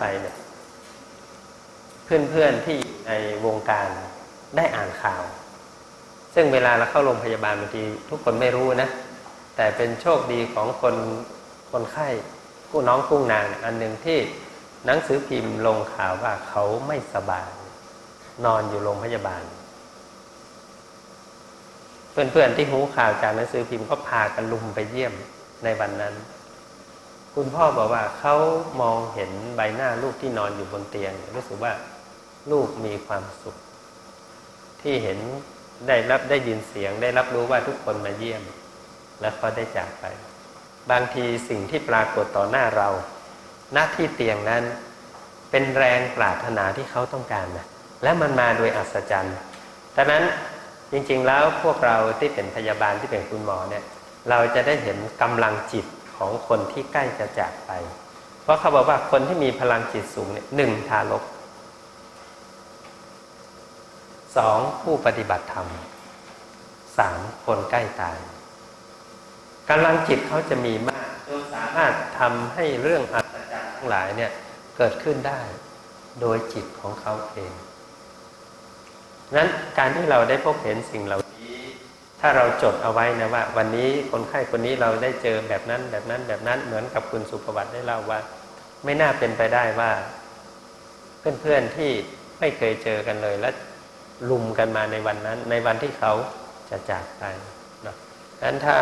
ไปเนี่ยเพื่อนๆที่ในวงการได้อ่านข่าว ซึ่งเวลาเราเข้าโรงพยาบาลบางทีทุกคนไม่รู้นะ แต่เป็นโชคดีของคนคนไข้ผู้น้องกุ้งนางอันหนึ่งที่หนังสือพิมพ์ลงข่าวว่าเขาไม่สบาย นอนอยู่โรงพยาบาล เพื่อนๆที่หูข่าวจากหนังสือพิมพ์ก็พากันลุมไปเยี่ยมในวันนั้น คุณพ่อบอกว่าเขามองเห็นใบหน้าลูกที่นอนอยู่บนเตียง รู้สึกว่าลูกมีความสุข ที่เห็นได้รับได้ยินเสียง ได้รับรู้ว่าทุกคนมาเยี่ยม และเขาได้จากไป บางทีสิ่งที่ปรากฏต่อหน้าเรา หน้าที่เตียงนั้น เป็นแรงปรารถนาที่เขาต้องการนะและมันมาโดยอัศจรรย์ดังนั้นจริงๆแล้วพวกเราที่เป็นพยาบาลที่เป็นคุณหมอเนี่ย เราจะได้เห็นกำลังจิต ของคนที่ใกล้จะจากไป เพราะเขาบอกว่าคนที่มีพลังจิตสูงเนี่ยหนึ่งทารกสองผู้ปฏิบัติธรรมสามคนใกล้ตายกำลังจิตเขาจะมีมากจนสามารถทำให้เรื่องอัศจรรย์ทั้งหลายเนี่ยเกิดขึ้นได้ โดยจิตของเขาเองนั้นการที่เราได้พบเห็นสิ่งเหล่านี้ ถ้าเราจดเอาไว้นะว่า วันนี้คนไข้คนนี้เราได้เจอแบบนั้นแบบนั้นแบบนั้นเหมือนกับคุณสุภวัตได้เล่าว่า ไม่น่าเป็นไปได้ว่า เพื่อนๆที่ไม่เคยเจอกันเลยและลุมกันมาในวันนั้น ในวันที่เขาจะจากไปนะนั้นถ้า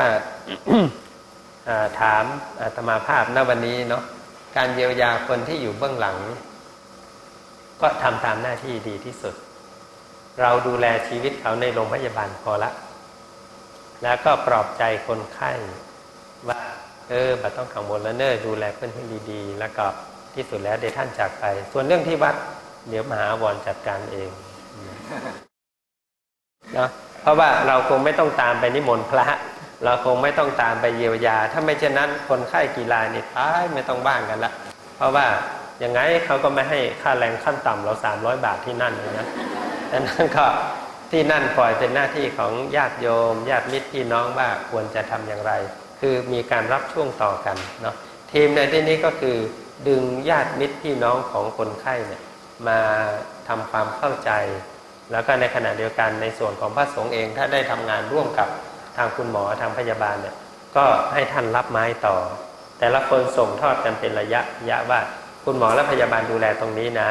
ถามอาตมาภาพณวันนี้เนาะการเยียวยาคนที่อยู่เบื้องหลัง ก็ทำตามหน้าที่ดีที่สุด เราดูแลชีวิตเขาในโรงพยาบาลพอละ แล้วก็ปลอบใจคนไข้ว่าเออบัต้องขังบนแล้วเนอดูแลเพื่อนให้ดีๆ แล้วก็ที่สุดแล้วเดท่านจากไป ส่วนเรื่องที่วัดเดี๋ยวมหาวรจัดการเองเนาะเพราะว่าเราคงไม่ต้องตามไปนิมนต์พระ เราคงไม่ต้องตามไปเยียวยา ถ้าไม่เช่นนั้นคนไข้กีฬานี่ตายไม่ต้องบ้างกันละเพราะว่าอย่างไงเขาก็ไม่ให้ค่าแรงขั้นต่ำเราสามร้อยบาทที่นั่นเลยนะดังนั้นก็ ที่นั่นปล่อยเป็นหน้าที่ของญาติโยมญาติมิตรพี่น้องว่าควรจะทำอย่างไร คือมีการรับช่วงต่อกันเนาะทีมในที่นี้ก็คือดึงญาติมิตรพี่น้องของคนไข้เนี่ยมาทำความเข้าใจ แล้วก็ในขณะเดียวกันในส่วนของพระสงฆ์เองถ้าได้ทำงานร่วมกับทางคุณหมอทางพยาบาลเนี่ยก็ให้ท่านรับไม้ต่อ แต่ละคนส่งทอดกันเป็นระยะยะว่าคุณหมอและพยาบาลดูแลตรงนี้นะ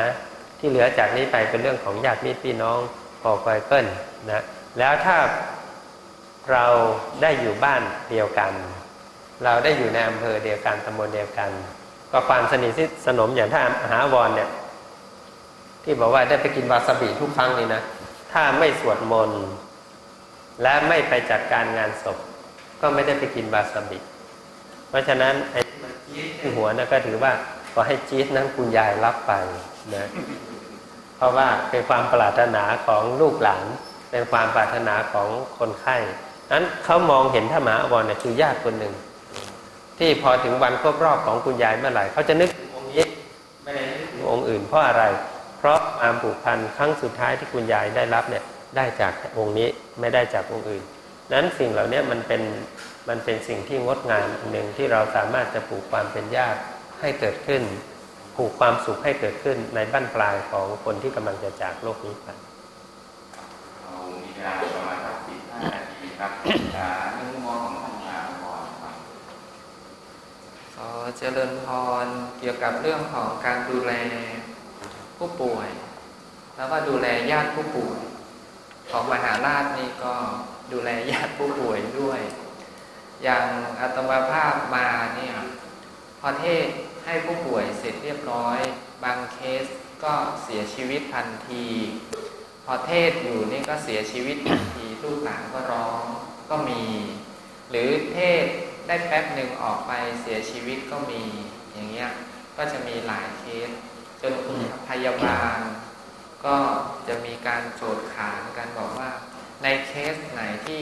ที่เหลือจากนี้ไปเป็นเรื่องของญาติมิตรพี่น้อง พอคอยเปิลนะแล้วถ้าเราได้อยู่บ้านเดียวกัน เราได้อยู่ในอำเภอเดียวกันตำบลเดียวกัน ก็ความสนิทสนมอย่างถ้าหาวรเนี่ยที่บอกว่าได้ไปกินวาซาบิทุกครั้งนี่นะถ้าไม่สวดมนต์และไม่ไปจัดการงานศพ ก็ไม่ได้ไปกินวาซาบิเพราะฉะนั้นไอ้จี๊ดหัวนะก็ถือว่าขอให้จี๊ดนั้นคุณยายรับไปนะ เพราะว่าเป็นความปรารถนาของลูกหลาน เป็นความปรารถนาของคนไข้นั้นเขามองเห็นธรรมะวรเนี่ยคือญาติคนหนึ่ง ที่พอถึงวันครบรอบของคุณยายเมื่อไหร่เขาจะนึกองค์นี้ไม่ได้นึกถึงองค์อื่นเพราะอะไร เพราะความผูกพันครั้งสุดท้ายที่คุณยายได้รับเนี่ยได้จากองค์นี้ไม่ได้จากองค์อื่น นั้นสิ่งเหล่านี้มันเป็นมันเป็นสิ่งที่งดงามหนึ่งที่เราสามารถจะผูกความเป็นญาติให้เกิดขึ้น ผูกความสุขให้เกิดขึ้นในบ้านปลายของคนที่กำลังจะจากโลกนี้ไปเอามีเวลาประมาณสักสิบห้านาทีครับในมุมมองของท่านอาพรครับขอเจริญพรเกี่ยวกับเรื่องของการดูแลผู้ป่วย แล้วก็ดูแลญาติผู้ป่วย ของมหาราชนี่ก็ดูแลญาติผู้ป่วยด้วย อย่างอัตมาภาพมาเนี่ยพอเทศ ให้ผู้ป่วยเสร็จเรียบร้อย บางเคสก็เสียชีวิตทันที พอเทศอยู่นี่ก็เสียชีวิตทันทีลูกหลานก็ร้องก็มี หรือเทศได้แป๊บหนึ่งออกไปเสียชีวิตก็มีอย่างเงี้ยก็จะมีหลายเคส จนพยาบาล ก็จะมีการโจทย์ขานกันบอกว่า ในเคสไหนที่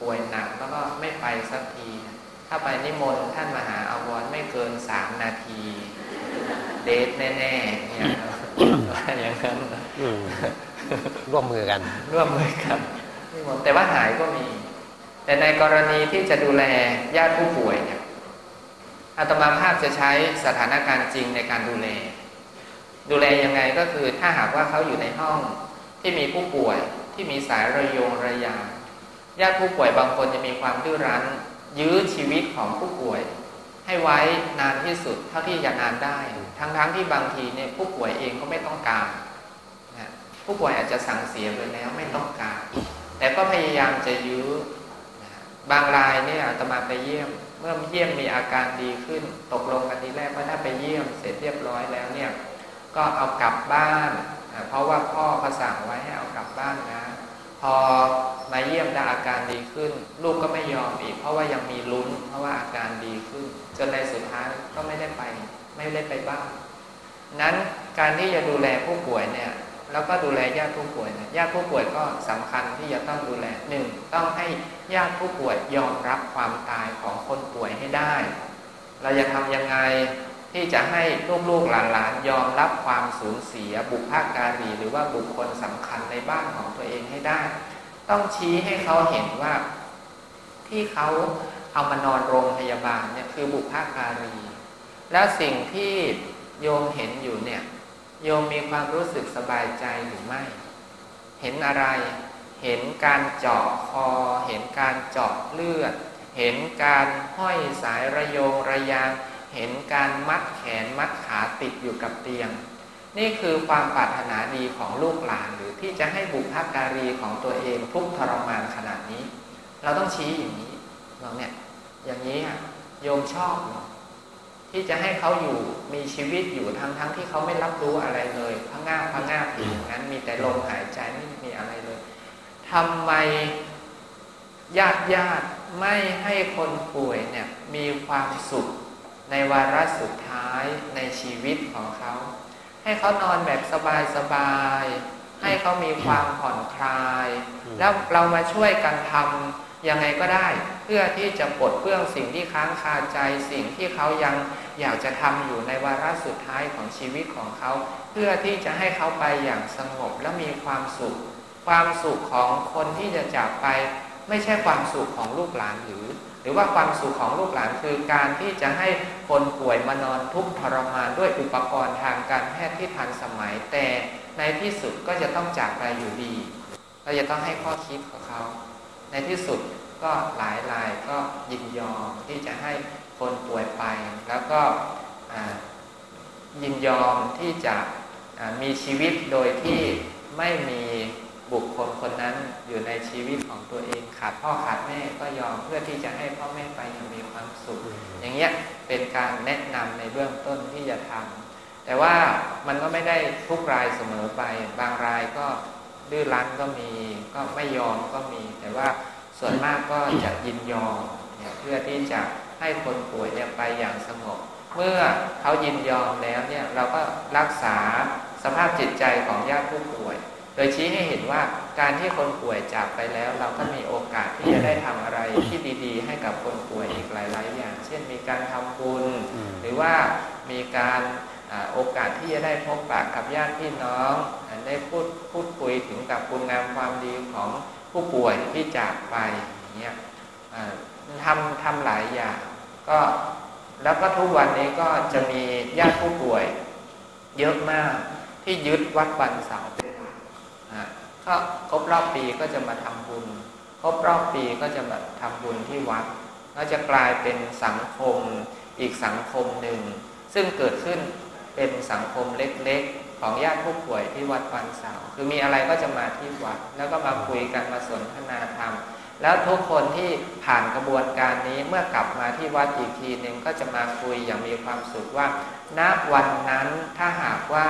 ป่วยหนักแล้วก็ไม่ไปสักที ถ้าไปนิมนต์ท่านมาหาอาวร กินสามนาที เดทแน่ๆเนี่ยอย่างนั้นร่วมมือกัน ร่วมมือกันนิมนต์แต่ว่าหายก็มี แต่ในกรณีที่จะดูแลญาติผู้ป่วยเนี่ยอาตมาภาพจะใช้สถานการณ์จริงในการดูแล ดูแลยังไงก็คือถ้าหากว่าเขาอยู่ในห้องที่มีผู้ป่วยที่มีสายระยงระยางญาติผู้ป่วยบางคนจะมีความดื้อรั้น ยื้อชีวิตของผู้ป่วย ให้ไว้นานที่สุดเท่าที่จะนานได้ ทั้งๆทที่บางทีเนี่ยผู้ป่วยเองก็ไม่ต้องการนะผู้ป่วยอาจจะสั่งเสียไปแล้วไม่ต้องการ แต่ก็พยายามจะยื้อบางรายเนี่ยอาตมาไปเยี่ยม เมื่อเยี่ยมมีอาการดีขึ้น ตกลงกันทีแรกว่าถ้าไปเยี่ยมเสร็จเรียบร้อยแล้วเนี่ยก็เอากลับบ้านเพราะว่าพ่อเขาสั่งไว้ให้เอากลับบ้านนะ พอมาเยี่ยมได้อาการดีขึ้น ลูกก็ไม่ยอมอีก เพราะว่ายังมีลุ้น เพราะว่าอาการดีขึ้น จนในสุดท้ายก็ไม่ได้ไป ไม่ได้ไปบ้านนั้นการที่จะดูแลผู้ป่วยเนี่ยแล้วก็ดูแลญาติผู้ป่วยญาติผู้ป่วยก็สำคัญที่จะต้องดูแลหนึ่งต้องให้ญาติผู้ป่วยยอมรับความตายของคนป่วยให้ได้ เราจะทำยังไง ที่จะให้ลูกๆหลานๆยอมรับความสูญเสียบุพการีหรือว่าบุคคลสำคัญในบ้านของตัวเองให้ได้ ต้องชี้ให้เขาเห็นว่าที่เขาเอามานอนโรงพยาบาลเนี่ยคือบุพการี แล้วสิ่งที่โยมเห็นอยู่เนี่ยโยมมีความรู้สึกสบายใจหรือไม่ เห็นอะไร เห็นการเจาะคอ เห็นการเจาะเลือด เห็นการห้อยสายระโยงระยาง เห็นการมัดแขนมัดขาติดอยู่กับเตียง นี่คือความปรารถนาดีของลูกหลานหรือที่จะให้บุพการีของตัวเองทุกทรมานขนาดนี้ เราต้องชี้อย่างนี้เราเนี่ยอย่างนี้โยมชอบหรอที่จะให้เขาอยู่มีชีวิตอยู่ทั้งทั้งที่เขาไม่รับรู้อะไรเลยพังงาพังงาบอยู่อย่างนั้นมีแต่ลมหายใจไม่มีอะไรเลยทำไมญาติญาติไม่ให้คนป่วยเนี่ยมีความสุข ในวาระสุดท้ายในชีวิตของเขา ให้เขานอนแบบสบายๆ ให้เขามีความผ่อนคลาย แล้วเรามาช่วยกันทำยังไงก็ได้ เพื่อที่จะปลดเปลื้องสิ่งที่ค้างคาใจสิ่งที่เขายังอยากจะทำอยู่ในวาระสุดท้ายของชีวิตของเขา เพื่อที่จะให้เขาไปอย่างสงบและมีความสุข ความสุขของคนที่จะจากไป ไม่ใช่ความสุขของลูกหลานหรือ รือว่าความสุขของลูกหลานคือการที่จะให้คนป่วยมานอนทุกทรมานด้วยอุปกรณ์ทางการแพทย์ที่ทันสมัย แต่ในที่สุดก็จะต้องจากไปอยู่ดีเราจะต้องให้ข้อคิดของเขา ในที่สุดก็หลายรายก็ยินยอมที่จะให้คนป่วยไป แล้วก็ยินยอมที่จะมีชีวิตโดยที่ไม่มี บุคคลคนนั้นอยู่ในชีวิตของตัวเองขาดพ่อขาดแม่ก็ยอมเพื่อที่จะให้พ่อแม่ไปอย่างมีความสุข อย่างเงี้ยเป็นการแนะนำในเบื้องต้นที่จะทำแต่ว่ามันก็ไม่ได้ทุกรายเสมอไป บางรายก็ดื้อรั้นก็มี ก็ไม่ยอมก็มี แต่ว่าส่วนมากก็จะยินยอมเพื่อที่จะให้คนป่วยเนี่ยไปอย่างสงบเมื่อเขายินยอมแล้วเนี่ยเราก็รักษาสภาพจิตใจของญาติผู้ป่วย โดยชี้ให้เห็นว่าการที่คนป่วยจากไปแล้ว เราก็มีโอกาสที่จะได้ทำอะไรที่ดี ๆ ให้กับคนป่วยอีกหลาย ๆ อย่าง เช่นมีการทำบุญหรือว่ามีการโอกาสที่จะได้พบปะกับญาติพี่น้องได้พูดพูดคุยถึงกับคุณงามความดีของผู้ป่วยที่จากไปอย่างเงี้ยทำทำหลายอย่างก็แล้วก็ทุกวันนี้ก็จะมีญาติผู้ป่วย เยอะมากที่ยึดวัดบันเสาเป็น ก็ครบรอบปีก็จะมาทำบุญ ครบรอบปีก็จะมาทำบุญที่วัด ก็จะกลายเป็นสังคมอีกสังคมหนึ่ง ซึ่งเกิดขึ้นเป็นสังคมเล็กๆ ของญาติผู้ป่วยที่วัดปันเสาคือมีอะไรก็จะมาที่วัด แล้วก็มาคุยกันมาสนทนาธรรม แล้วทุกคนที่ผ่านกระบวนการนี้เมื่อกลับมาที่วัดอีกทีหนึ่งก็จะมาคุยอย่างมีความสุขว่า ณวันนั้นถ้าหากว่า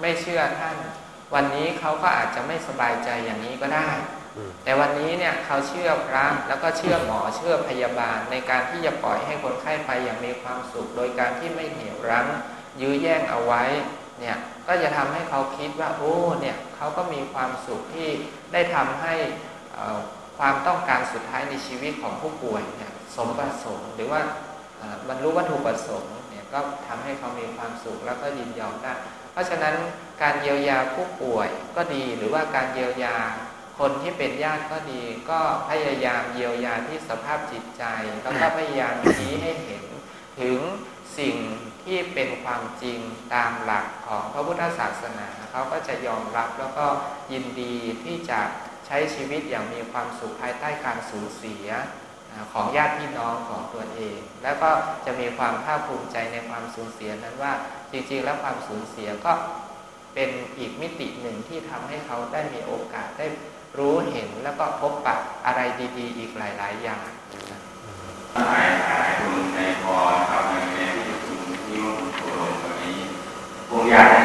ไม่เชื่อท่าน วันนี้เขาก็อาจจะไม่สบายใจอย่างนี้ก็ได้ แต่วันนี้เนี่ยเขาเชื่อพระแล้วก็เชื่อหมอเชื่อพยาบาล ในการที่จะปล่อยให้คนไข้ไปอย่างมีความสุข โดยการที่ไม่เหนี่ยวรั้ง ยื้อแย่งเอาไว้เนี่ยก็จะทำให้เขาคิดว่าโอ้เนี่ยเขาก็มีความสุขที่ได้ทำให้ความต้องการสุดท้ายในชีวิตของผู้ป่วยเนี่ยสมประสงค์หรือว่าบรรลุวัตถุประสงค์เนี่ยก็ทำให้เขามีความสุขแล้วก็ยินยอมได้ เพราะฉะนั้นการเยียวยาผู้ป่วยก็ดีหรือว่าการเยียวยาคนที่เป็นญาติก็ดีก็พยายามเยียวยาที่สภาพจิตใจ แล้วก็พยายามชี้ให้เห็นถึงสิ่งทที่เป็นความจริงตามหลักของพระพุทธศาสนาเขาก็จะยอมรับแล้วก็ยินดีที่จะใช้ชีวิตอย่างมีความสุขภายใต้การสูญเสียของญาติพี่น้องของตัวเอง แล้วก็จะมีความภาคภูมิใจในความสูญเสียนั้นว่า จริงๆ แล้วความสูญเสียก็เป็นอีกมิติหนึ่งที่ทำให้เขาได้มีโอกาสได้รู้เห็นแล้วก็พบปะอะไรดีๆ อีกหลาย ๆ อย่างหลายหลายคนในพอนะครับในในที่ประชุมที่ร่วมโลงวันนี้ผมอยาก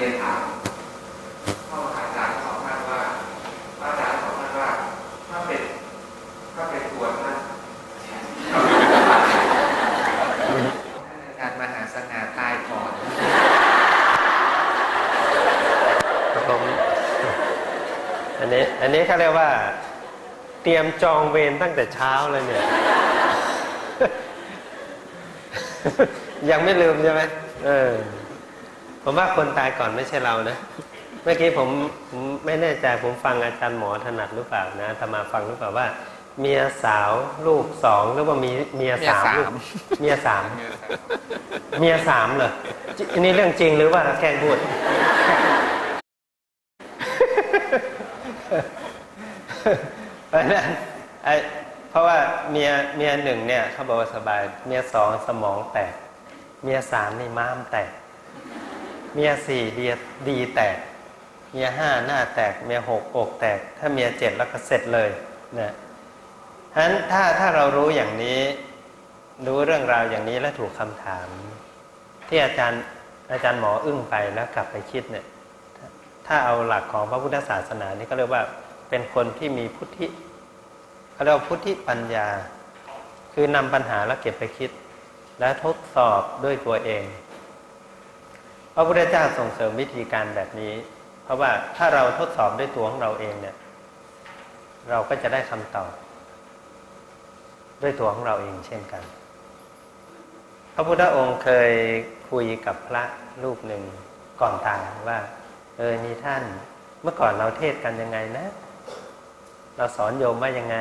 เลยอยากจะเรียนถามพ่ออาจารย์สองท่านว่าอาจารย์สองท่านว่าถ้าเป็นถ้าเป็นตัวท่านการมหาสง่าตายก่อนผมอันนี้อันนี้เขาเรียกว่า เตรียมจองเวรตั้งแต่เช้าเลยเนี่ย ยังไม่ลืมใช่ไหมเออ ผมว่าคนตายก่อนไม่ใช่เรานะ เมื่อกี้ผมผมไม่แน่ใจผมฟังอาจารย์หมอถนัดหรือเปล่านะธรรมาฟังหรือเปล่าว่า เมียสาวลูกสองหรือว่ามีเมียสามลูกเมียสามเมียสามเหรอจิอันนี้เรื่องจริงหรือว่าแกล้งพูดเพราะฉะนั้นไอ้เพราะว่าเมียเมียหนึ่งเนี่ยเขาบอกว่าสบาย เมียสองสมองแตก เมียสามนี่ม้ามแตก เมียสี่ดีดีแตก เมียห้าหน้าแตก เมียหกอกแตก ถ้าเมียเจ็ดแล้วก็เสร็จเลยนะฉะนั้นถ้าถ้าเรารู้อย่างนี้รู้เรื่องราวอย่างนี้และถูกคำถาม ที่อาจารย์อาจารย์หมออึ้งไปแล้วกลับไปคิดเนี่ยถ้าเอาหลักของพระพุทธศาสนานี่ก็เรียกว่าเป็นคนที่มีพุทธิเขาเรียกว่าพุทธิปัญญา คือนำปัญหาแล้วเก็บไปคิด และทดสอบด้วยตัวเอง พระพุทธเจ้าส่งเสริมวิธีการแบบนี้ เพราะว่าถ้าเราทดสอบด้วยตัวของเราเองเนี่ย เราก็จะได้คำตอบ ด้วยตัวของเราเองเช่นกัน พระพุทธองค์เคยคุยกับพระรูปหนึ่งก่อนตายว่า เออนี่ท่านเมื่อก่อนเราเทศกันยังไงนะ เราสอนโยมว่ายังไง